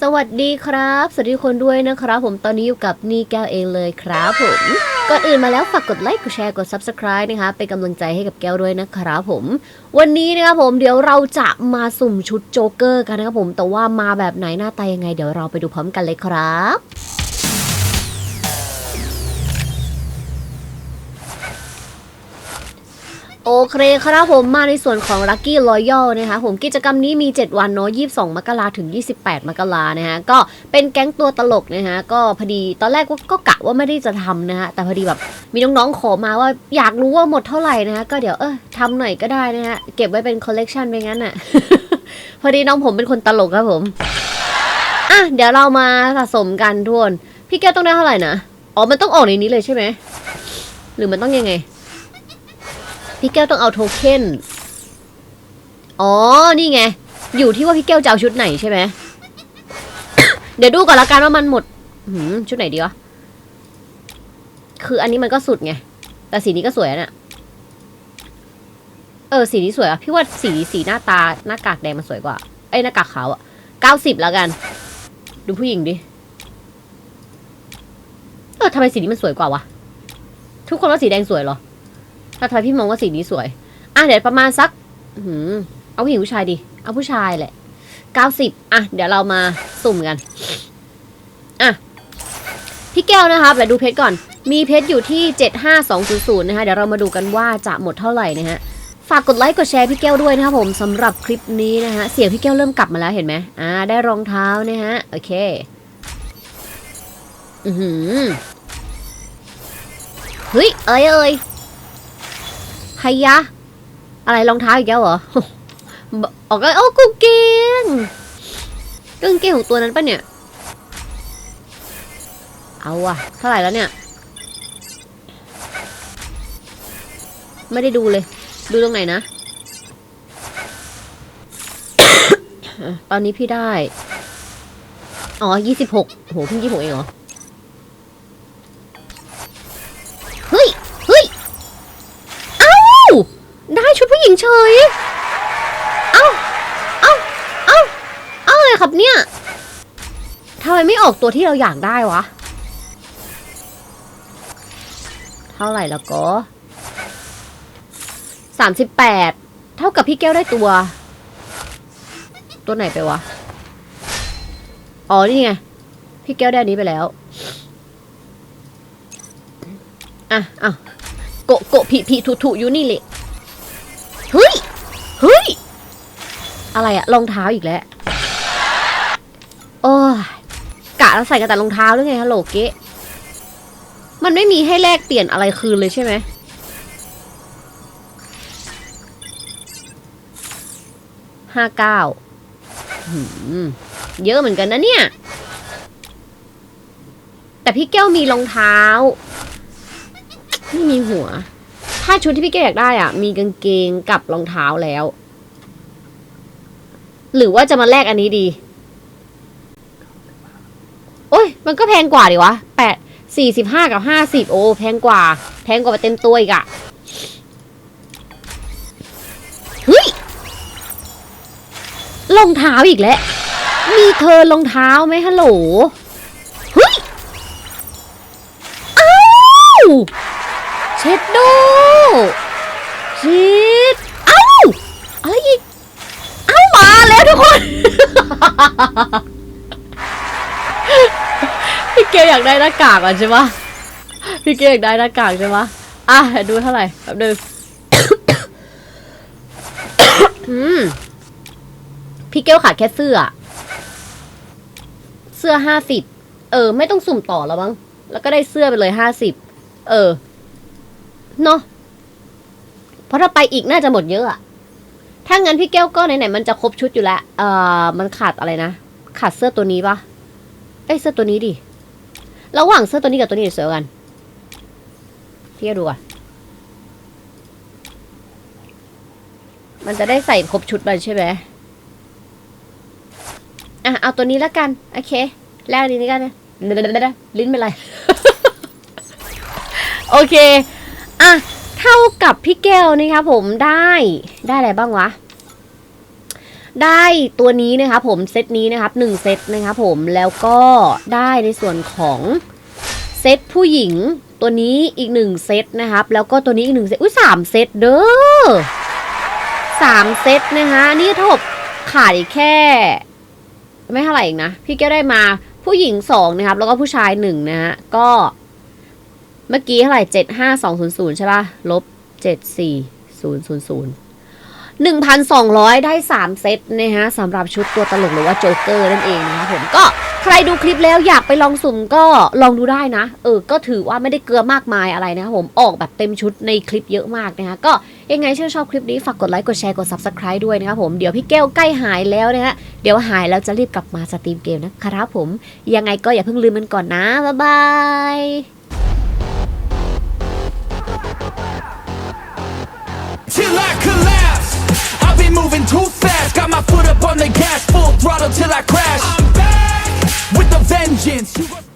สวัสดีครับ สวัสดีคนด้วยนะครับ ผมตอนนี้อยู่กับนี่แก้วเองเลยครับผมก่อนอื่นมาแล้วฝากกดไลค์กดแชร์กด subscribe นะคะเป็นกำลังใจให้กับแก้วด้วยนะครับผม วันนี้นะครับผมเดี๋ยวเราจะมาสุ่มชุดโจ๊กเกอร์กันนะครับผมแต่ว่ามาแบบไหนหน้าตายังไง เดี๋ยวเราไปดูพร้อมกันเลยครับ โอเคครับผมมาในส่วนของ Lucky Royal นะคะผมกิจกรรมนี้มี 7 วันเนาะ22 มกราถึง 28 มกรานะฮะก็เป็นแก๊งตัวตลกนะฮะก็พอดีตอนแรกก็กะว่าไม่ได้จะทำนะฮะแต่พอดีแบบมีน้องๆขอมาว่าอยากรู้ว่าหมดเท่าไหร่นะฮะก็เดี๋ยวเออทำหน่อยก็ได้นะฮะเก็บไว้เป็นคอลเลกชันไปงั้นน่ะ พอดีน้องผมเป็นคนตลกครับผมอะเดี๋ยวเรามาสะสมกันทุกคนพี่แก้วต้องได้เท่าไหร่นะอ๋อมันต้องออกในนี้เลยใช่ไหมหรือมันต้องยังไง พี่แก้วต้องเอาโทเค็น อ๋อ นี่ไง อยู่ที่ว่าพี่แก้วจะเอาชุดไหนใช่ไหม เดี๋ยวดูก่อนละกันว่ามันหมดหืมชุดไหนดีวะ คืออันนี้มันก็สุดไง แต่สีนี้ก็สวยอะเนี่ยเออ สีนี้สวยอะพี่ว่าสีสีหน้าตาหน้ากากแดงมันสวยกว่า เอ้ยหน้ากากขาวอะเก้าสิบแล้วกัน ดูผู้หญิงดิ เออทำไมสีนี้มันสวยกว่าวะ ทุกคนว่าสีแดงสวยเหรอ ถ้าทำไมพี่มองว่าสีนี้สวย อะเดี๋ยวประมาณสักเอาผู้หญิงผู้ชายดิ เอาผู้ชายแหละเก้าสิบอะ เดี๋ยวเรามาสุ่มกัน อะ พี่แก้วนะครับเดี๋ยวดูเพชรก่อน มีเพชรอยู่ที่เจ็ดห้าสองศูนย์ศูนย์นะคะ เดี๋ยวเรามาดูกันว่าจะหมดเท่าไหร่นะฮะ ฝากกดไลค์กดแชร์พี่แก้วด้วยนะครับผมสำหรับคลิปนี้นะฮะ เสียงพี่แก้วเริ่มกลับมาแล้วเห็นไหมอ่า ได้รองเท้านะฮะ โอเค อือหือเฮ้ย เอ้ยเอ้ย ไฮยะ อะไรรองเท้าอีกแล้วเหรอออกก็โอ้กางเกงกางเกงของตัวนั้นปะเนี่ย เอาว่ะเท่าไหร่แล้วเนี่ย ไม่ได้ดูเลย ดูตรงไหนนะ ตอนนี้พี่ได้ อ๋อยี่สิบหกโหเพิ่งยี่สิบหกเองเหรอ ได้ชุดผู้หญิงเฉย เอ้า เอ้า เอ้า เอ้าอะไรครับเนี่ยทำไมไม่ออกตัวที่เราอยากได้วะ เท่าไหร่แล้วก็สามสิบแปดเท่ากับพี่แก้วได้ตัว ตัวไหนไปวะ อ๋อ นี่ไง พี่แก้วได้นี้ไปแล้ว อะอะโกะโกะผีผีถูถูอยู่นี่แหละ เฮ้ย เฮ้ย อะไรอะรองเท้าอีกแล้ว โอ้ยกะแล้วใส่กันแต่รองเท้าหรือไงฮัลโหลเกะมันไม่มีให้แลกเปลี่ยนอะไรคืนเลยใช่ไหมห้าเก้าเยอะเหมือนกันนะเนี่ย แต่พี่แก้วมีรองเท้า ไม่มีหัว ถ้าชุดที่พี่แก้อยากได้อะ มีกางเกงกับรองเท้าแล้ว หรือว่าจะมาแลกอันนี้ดี โอ้ย มันก็แพงกว่าดิวะแปดสี่สิบห้ากับห้าสิบโอ้แพงกว่า แพงกว่าไปเต็มตัวอีกอะเฮ้ยรองเท้าอีกแล้ว มีเธอรองเท้าไหมฮัลโหลเฮ้ยอ้าวเช็ดโดเช็ดเอ้าอะไรอีก เอ้ามาแล้วทุกคนพี่เกลอยากได้หน้ากากอะใช่ปะพี่เกลอยากได้หน้ากากใช่ปะอะดูเท่าไหร่แป๊บนึงพี่เกลขาดแค่เสื้อ เสื้อห้าสิบเออ ไม่ต้องสุ่มต่อแล้วมั้งแล้วก็ได้เสื้อไปเลยห้าสิบเออเนาะ เพราะถ้าไปอีกน่าจะหมดเยอะอะถ้างั้นพี่แก้วก็ไหนๆมันจะครบชุดอยู่แล้วเอ่อมันขาดอะไรนะ ขาดเสื้อตัวนี้ปะเอ้ยเสื้อตัวนี้ดิ ระหว่างเสื้อตัวนี้กับตัวนี้สวยกว่ากัน พี่แก้วดูอะมันจะได้ใส่ครบชุดมันใช่ไหมอะเอาตัวนี้แล้วกัน โอเค แลกนี้กันนะลิ้นเป็นไร โอเค อะ เท่ากับพี่แก้วนะครับผมได้ได้อะไรบ้างวะ ได้ตัวนี้นะครับผมเซตนี้นะครับหนึ่งเซตนะครับผมแล้วก็ได้ในส่วนของเซตผู้หญิงตัวนี้อีกหนึ่งเซตนะครับ แล้วก็ตัวนี้อีกหนึ่งเซตอุ้ยสามเซตเด้อสามเซตนะคะนี่ทบขาดอีกแค่ ไม่เท่าไหร่เองนะ พี่แก็ได้มาผู้หญิงสองนะครับ แล้วก็ผู้ชายหนึ่งนะฮะก็ เมื่อกี้เท่าไหร่เจ็ดห้าสองศูนย์ศูนย์ใช่ป่ะ ลบเจ็ดสี่ศูนย์ศูนย์ศูนย์หนึ่งพันสองร้อยได้สามเซตนะฮะสำหรับชุดตัวตลกหรือว่าโจ๊กเกอร์นั่นเองนะครับผมก็ใครดูคลิปแล้วอยากไปลองสุ่มก็ลองดูได้นะ เออ ก็ถือว่าไม่ได้เกลือมากมายอะไรนะครับผมออกแบบเต็มชุดในคลิปเยอะมากนะคะก็ยังไงชื่นชอบคลิปนี้ฝากกดไลค์กดแชร์กด subscribe ด้วยนะครับผมเดี๋ยวพี่แก้วใกล้หายแล้วนะฮะเดี๋ยวหายแล้วจะรีบกลับมาสตรีมเกมนะครับผมยังไงก็อย่าเพิ่งลืมมันก่อนนะบ๊ายบาย on the gas, full throttle till I crash. I'm back with a vengeance.